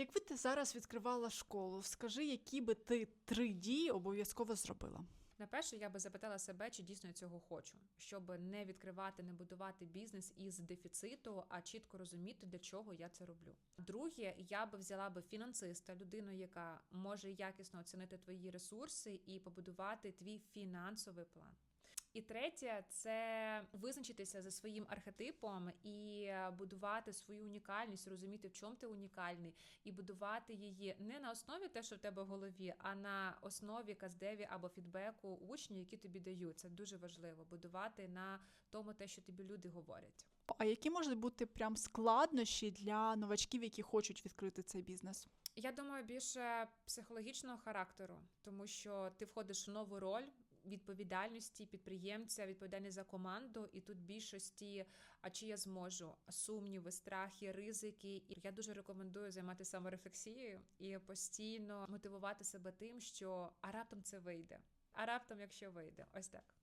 Якби ти зараз відкривала школу, скажи, які би ти три дії обов'язково зробила? На перше, я би запитала себе, чи дійсно я цього хочу, щоб не відкривати, не будувати бізнес із дефіциту, а чітко розуміти, для чого я це роблю. Друге, я би взяла би фінансиста, людину, яка може якісно оцінити твої ресурси і побудувати твій фінансовий план. І третє це визначитися за своїм архетипом і будувати свою унікальність, розуміти, в чому ти унікальний, і будувати її не на основі те, що в тебе в голові, а на основі каздеві або фідбеку учнів, які тобі дають. Це дуже важливо будувати на тому, те, що тобі люди говорять. А які можуть бути прям складнощі для новачків, які хочуть відкрити цей бізнес? Я думаю, більше психологічного характеру, тому що ти входиш в нову роль. Відповідальності підприємця, відповідальність за команду, і тут більшості, а чи я зможу сумніви, страхи, ризики. І я дуже рекомендую займатися саморефлексією і постійно мотивувати себе тим, що а раптом це вийде. А раптом, якщо вийде, ось так.